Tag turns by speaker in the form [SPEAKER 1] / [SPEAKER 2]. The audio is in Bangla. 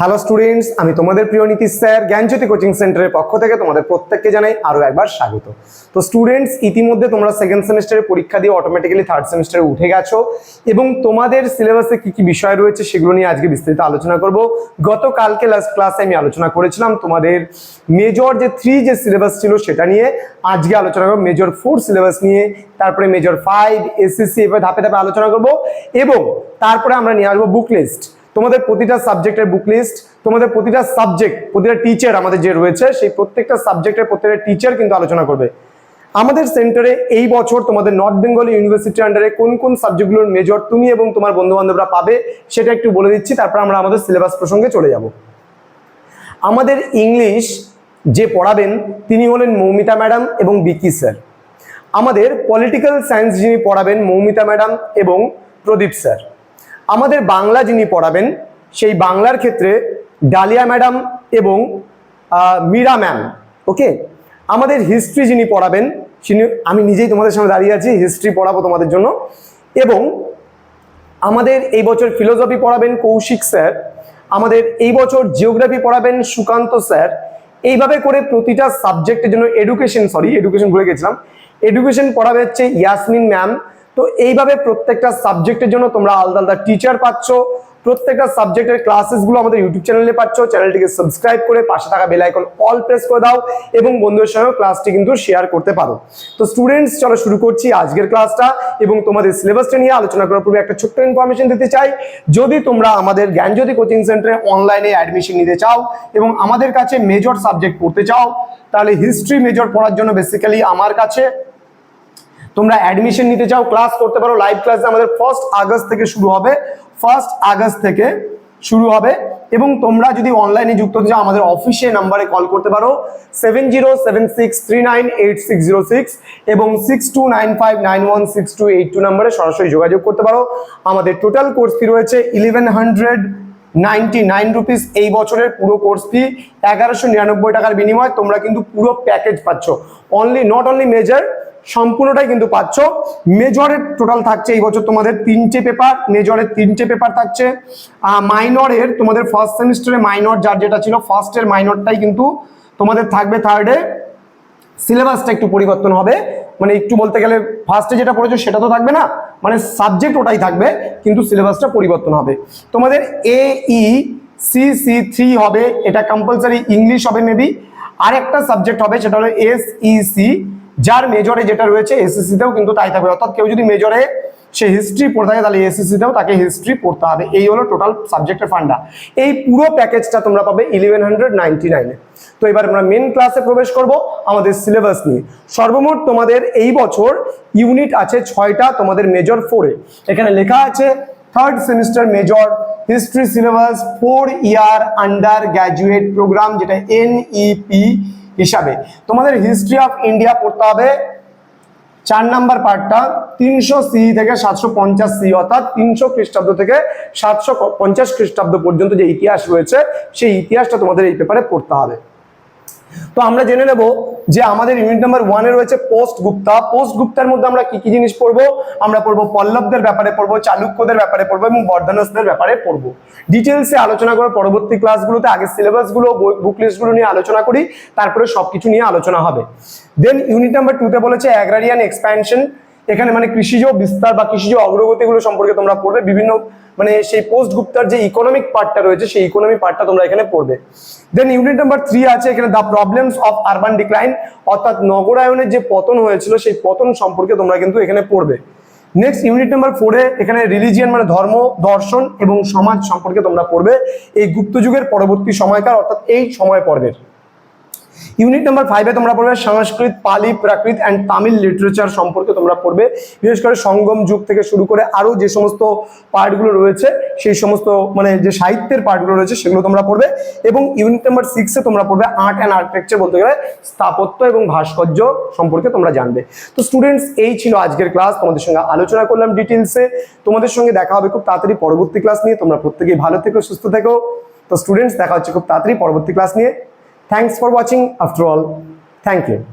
[SPEAKER 1] হ্যালো স্টুডেন্টস আমি তোমাদের প্রিয় নীতিশ স্যার, জ্ঞানজ্যোতি কোচিং সেন্টারের পক্ষ থেকে তোমাদের প্রত্যেককে জানাই আরও একবার স্বাগত। তো স্টুডেন্টস ইতিমধ্যে তোমরা সেকেন্ড সেমিস্টারের পরীক্ষা দিয়ে অটোমেটিক্যালি থার্ড সেমিস্টারে উঠে গেছো এবং তোমাদের সিলেবাসে কি কি বিষয় রয়েছে সেগুলো নিয়ে আজকে বিস্তারিত আলোচনা করব। গতকালকে লাস্ট ক্লাসে আমি আলোচনা করেছিলাম তোমাদের মেজর যে থ্রি যে সিলেবাস ছিল সেটা নিয়ে। আজকে আলোচনা করব মেজর ফোর সিলেবাস নিয়ে, তারপরে মেজর ফাইভ এসএসসি এবার ধাপে ধাপে আলোচনা করব এবং তারপরে আমরা নিয়ে আসব বুক লিস্ট তোমাদের প্রতিটা সাবজেক্টের বুক লিস্ট তোমাদের প্রতিটা সাবজেক্ট প্রতিটা টিচার আমাদের যে রয়েছে, সেই প্রত্যেকটা সাবজেক্টের প্রত্যেকটা টিচার কিন্তু আলোচনা করবে। আমাদের সেন্টারে এই বছর তোমাদের নর্থ বেঙ্গল ইউনিভার্সিটির আন্ডারে কোন কোন সাবজেক্টগুলোর মেজর তুমি এবং তোমার বন্ধু বান্ধবরা পাবে, সেটা একটু বলে দিচ্ছি, তারপর আমরা আমাদের সিলেবাস প্রসঙ্গে চলে যাব। আমাদের ইংলিশ যে পড়াবেন, তিনি হলেন মৌমিতা ম্যাডাম এবং বিকি স্যার। আমাদের পলিটিক্যাল সায়েন্স যিনি পড়াবেন মৌমিতা ম্যাডাম এবং প্রদীপ স্যার। আমাদের বাংলা যিনি পড়াবেন, সেই বাংলার ক্ষেত্রে ডালিয়া ম্যাডাম এবং মীরা ম্যাম, ওকে? আমাদের হিস্ট্রি যিনি পড়াবেন তিনি আমি নিজেই তোমাদের সামনে দাঁড়িয়ে আছি, হিস্ট্রি পড়াবো তোমাদের জন্য। এবং আমাদের এই বছর ফিলোসফি পড়াবেন কৌশিক স্যার, আমাদের এই বছর জিওগ্রাফি পড়াবেন সুকান্ত স্যার। এইভাবে করে প্রতিটা সাবজেক্টের জন্য এডুকেশন সরি এডুকেশন ভুলে গেছিলাম। এডুকেশন পড়াবে হচ্ছে ইয়াসমিন ম্যাম তো এইভাবে প্রত্যেকটা সাবজেক্টের জন্য তোমরা আলাদা আলাদা টিচার পাচ্ছ। প্রত্যেকটা সাবজেক্টের ক্লাসেসগুলো আমাদের ইউটিউব চ্যানেলে পাচ্ছ। চ্যানেলটিকে সাবস্ক্রাইব করে পাশে থাকা বেল আইকন অল প্রেস করে দাও এবং বন্ধুদের সঙ্গে ক্লাসটি কিন্তু শেয়ার করতে পারো। তো স্টুডেন্টস চলো শুরু করছি আজকের ক্লাসটা এবং তোমাদের সিলেবাসটা নিয়ে আলোচনা করার পূর্বে একটা ছোট্ট ইনফরমেশন দিতে চাই। যদি তোমরা আমাদের জ্ঞানজ্যোতি কোচিং সেন্টারে অনলাইনে অ্যাডমিশন নিতে চাও এবং আমাদের কাছে মেজর সাবজেক্ট পড়তে চাও, তাহলে হিস্ট্রি মেজর পড়ার জন্য বেসিক্যালি আমার কাছে তোমরা অ্যাডমিশন নিতে চাও ক্লাস করতে পারো লাইভ ক্লাসে আমাদের ফার্স্ট আগস্ট থেকে শুরু হবে। ফার্স্ট আগস্ট থেকে শুরু হবে এবং তোমরা যদি অনলাইনে যুক্ত হতে চাও, আমাদের অফিসে নাম্বারে কল করতে পারো seven zero seven six three nine eight six zero six এবং six two nine five nine one six two eight two নাম্বারে সরাসরি যোগাযোগ করতে পারো। আমাদের টোটাল কোর্স ফি রয়েছে eleven hundred ninety nine rupees এই বছরের পুরো কোর্স ফি এগারোশো নিরানব্বই টাকার বিনিময়ে তোমরা কিন্তু পুরো প্যাকেজ পাচ্ছ। অনলি নট অনলি মেজর সম্পূর্ণটাই কিন্তু পাচ্ছ। মেজরের টোটাল থাকছে এই বছর তোমাদের তিনটে পেপার মেজরের তিনটে পেপার থাকছে। মাইনরের তোমাদের ফার্স্ট সেমিস্টারে মাইনর যার যেটা ছিল ফার্স্টের মাইনরটাই কিন্তু তোমাদের থাকবে থার্ডে সিলেবাসটা একটু পরিবর্তন হবে। মানে একটু বলতে গেলে ফার্স্টে যেটা পড়েছো সেটা তো থাকবে না মানে সাবজেক্ট ওটাই থাকবে, কিন্তু সিলেবাসটা পরিবর্তন হবে। তোমাদের A E C C three হবে, এটা কম্পালসারি ইংলিশ হবে মেবি আর একটা সাবজেক্ট হবে, সেটা হলো এস ই সি যার মেজরে যেটা রয়েছে এসএসসিতেও কিন্তু তাই থাকবে। অর্থাৎ কেউ যদি মেজরে সে হিস্ট্রি পড়ে থাকে, তাহলে এসএসসিতেও তাকে হিস্ট্রি পড়তে হবে। এই হলো টোটাল সাবজেক্টের ফান্ডা এই পুরো প্যাকেজটা তোমরা পাবে ইলেভেন হান্ড্রেড নাইনটি নাইনে তো এবার আমরা মেন ক্লাসে প্রবেশ করব আমাদের সিলেবাস নিয়ে। সর্বমোট তোমাদের এই বছর ইউনিট আছে ছয়টা তোমাদের মেজর ফোরে এখানে লেখা আছে third semester major history syllabus four year undergraduate program যেটা এনইপি হিসাবে। তোমাদের হিস্ট্রি অফ ইন্ডিয়া পড়তে হবে। চার নাম্বার পার্টটা তিনশো সি থেকে সাতশো পঞ্চাশ সি অর্থাৎ তিনশো খ্রিস্টাব্দ থেকে সাতশো পঞ্চাশ খ্রিস্টাব্দ পর্যন্ত যে ইতিহাস রয়েছে, সেই ইতিহাসটা তোমাদের এই পেপারে পড়তে হবে। তো আমরা জেনে নেব যে আমাদের ইউনিট নাম্বার ওয়ানে রয়েছে পোস্ট গুপ্তা। পোস্ট গুপ্তার মধ্যে আমরা কি কি জিনিস পড়ব? আমরা পড়ব পল্লবদের ব্যাপারে পড়ব, চালুক্যদের ব্যাপারে পড়ব এবং বর্ধনসদের ব্যাপারে পড়ব। ডিটেলসে আলোচনা করে পরবর্তী ক্লাসগুলোতে আগে সিলেবাসগুলো বুক লিস্টগুলো নিয়ে আলোচনা করি, তারপরে সবকিছু নিয়ে আলোচনা হবে। দেন ইউনিট নাম্বার টুতে বলেছে অ্যাগ্রারিয়ান এক্সপ্যানশন এখানে মানে কৃষিজ বিস্তার বা কৃষিজ অগ্রগতিগুলো সম্পর্কে তোমরা পড়বে। বিভিন্ন মানে সেই পোস্ট গুপ্তার যে ইকোনমিক পার্টটা রয়েছে, সেই ইকোনমিক পার্টটা তোমরা এখানে পড়বে। দেন ইউনিট নাম্বার থ্রি আছে, এখানে the problems of urban decline অর্থাৎ নগরায়নের যে পতন হয়েছিল, সেই পতন সম্পর্কে তোমরা কিন্তু এখানে পড়বে। নেক্সট ইউনিট নাম্বার ফোরে এখানে রিলিজিয়ান মানে ধর্ম, দর্শন এবং সমাজ সম্পর্কে তোমরা পড়বে। এই গুপ্ত যুগের পরবর্তী সময়কার, অর্থাৎ এই সময় পর্বের। ইউনিট নাম্বার ফাইভে তোমরা পড়বে সংস্কৃত, পালি, প্রাকৃত অ্যান্ড তামিল লিটারেচার সম্পর্কে তোমরা পড়বে। বিশেষ করে সঙ্গম যুগ থেকে শুরু করে আরও যে সমস্ত পার্টগুলো রয়েছে, সেই সমস্ত মানে যে সাহিত্যের পার্টগুলো রয়েছে, সেগুলো তোমরা পড়বে। এবং ইউনিট নাম্বার সিক্সে তোমরা পড়বে আর্ট অ্যান্ড আর্কিটেকচার বলতে গেলে স্থাপত্য এবং ভাস্কর্য সম্পর্কে তোমরা জানবে। তো স্টুডেন্টস এই ছিল আজকের ক্লাস তোমাদের সঙ্গে আলোচনা করলাম ডিটেলসে তোমাদের সঙ্গে দেখা হবে খুব তাড়াতাড়ি পরবর্তী ক্লাস নিয়ে। তোমরা প্রত্যেকেই ভালো থেকো, সুস্থ থেকো। তো স্টুডেন্টস দেখা হচ্ছে খুব তাড়াতাড়ি পরবর্তী ক্লাস নিয়ে। Thanks for watching after all. Thank you.